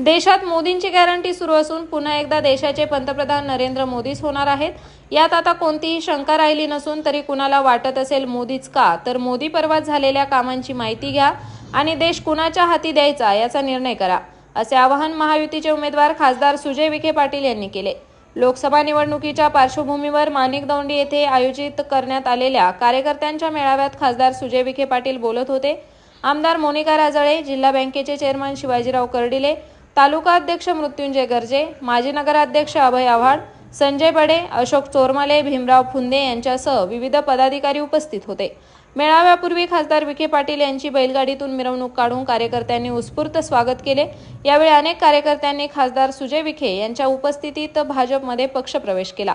देशात मोदींची गॅरंटी सुरू असून पुन्हा एकदा देशाचे पंतप्रधान नरेंद्र मोदीच होणार आहेत. यात आता कोणतीही शंका राहिली नसून तरी कुणाला वाटत असेल मोदीच का तर मोदी पर्वात झालेल्या कामांची माहिती घ्या आणि देश कुणाच्या हाती द्यायचा याचा निर्णय करा असे आवाहन महायुतीचे उमेदवार खासदार सुजय विखे पाटील यांनी केले. लोकसभा निवडणुकीच्या पार्श्वभूमीवर माणिक दौंडी येथे आयोजित करण्यात आलेल्या कार्यकर्त्यांच्या मेळाव्यात खासदार सुजय विखे पाटील बोलत होते. आमदार मोनिका राजळे जिल्हा बँकेचे चेअरमन शिवाजीराव कर्डिले तालुका अध्यक्ष मृत्युंजय गर्जे माजी नगराध्यक्ष अभय आव्हाड संजय बडे अशोक चोरमाले भीमराव फुंदे यांच्यासह विविध पदाधिकारी उपस्थित होते. मेळाव्यापूर्वी खासदार विखे पाटील यांची बैलगाडीतून मिरवणूक काढून कार्यकर्त्यांनी उत्स्फूर्त स्वागत केले. यावेळी अनेक कार्यकर्त्यांनी खासदार सुजय विखे यांच्या उपस्थितीत भाजपमध्ये पक्षप्रवेश केला.